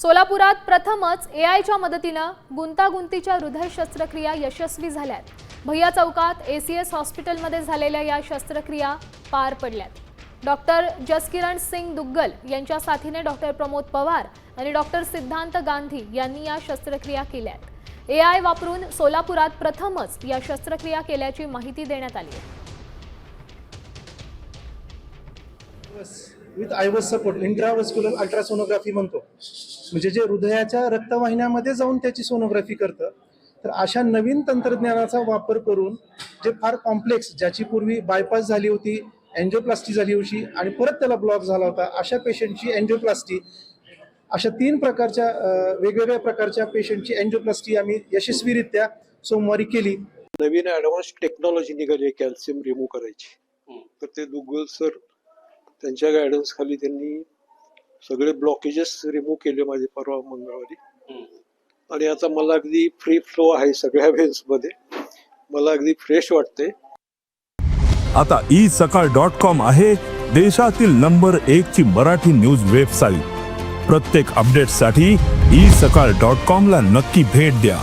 सोलापुरात प्रथमच ए आयच्या मदतीनं गुंतागुंतीच्या हृदय शस्त्रक्रिया यशस्वी झाल्यात. भैया चौकात ए सी एस हॉस्पिटलमध्ये झालेल्या या शस्त्रक्रिया पार पडल्यात. डॉक्टर जसकिरण सिंग दुग्गल यांच्या साथीने डॉक्टर प्रमोद पवार आणि डॉक्टर सिद्धांत गांधी यांनी या शस्त्रक्रिया केल्यात. ए आय वापरून सोलापुरात प्रथमच या शस्त्रक्रिया केल्याची माहिती देण्यात आली आहे. With IVUS support intravascular ultrasonography म्हणतो. म्हणजे जे हृदयाच्या रक्तवाहिन्यामध्ये जाऊन त्याची सोनोग्राफी करतं तर अशा नवीन तंत्रज्ञानाचा वापर करून जे फार कॉम्प्लेक्स ज्याची पूर्वी बायपास झाली होती अँजिओप्लास्टी झाली होती आणि परत त्याला ब्लॉक झाला होता अशा पेशंटची अँजिओप्लास्टी अशा तीन प्रकारच्या वेगवेगळ्या प्रकारच्या पेशंटची अँजिओप्लास्टी आम्ही यशस्वीरित्या सोमवारी केली. नवीन ऍडव्हान्स टेक्नॉलॉजी निघाली कॅल्शियम रिमूव्ह करायची. तर ते दुग्गल सर त्यांच्या गायडन्स खाली त्यांनी सगळे ब्लॉकेजेस रिमूव्ह केले माझे परवा मंगळवारी. आणि आता मला अगदी फ्री फ्लो आहे सगळ्या वेन्समध्ये. मला अगदी फ्रेश वाटते आता ई सकाळ डॉट कॉम आहे देशातील नंबर एक ची मराठी न्यूज वेबसाईट प्रत्येक अपडेटसाठी ई सकाळ डॉट कॉम ला नक्की भेट द्या.